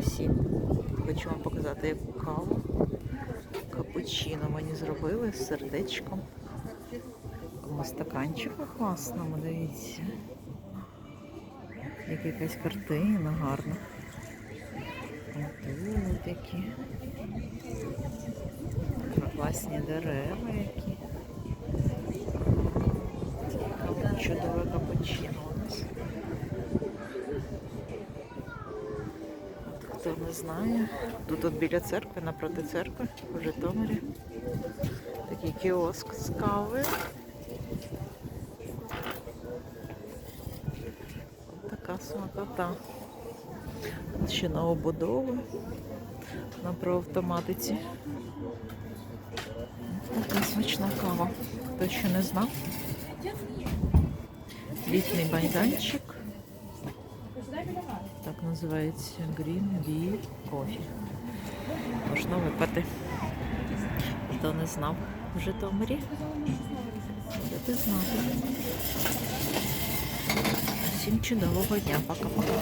усім. Хочу вам показати, яку каву. Капучино мені зробили з сердечком. Такому стаканчику класному, дивіться. Як якась картина гарна. Тут які. Класні дерева які. Чудове капучино Хто не знає, тут от біля церкви, напроти церкви, в Житомирі. Такий кіоск з кавою. От така смакота. Ще новобудови на проавтоматиці. Така смачна кава. Хто ще не знав. Літній майданчик. Так називається Green Bee Coffee. Можна випити. Хто не знав в Житомирі. Будете знати. Всім чудового дня. Пока-пока.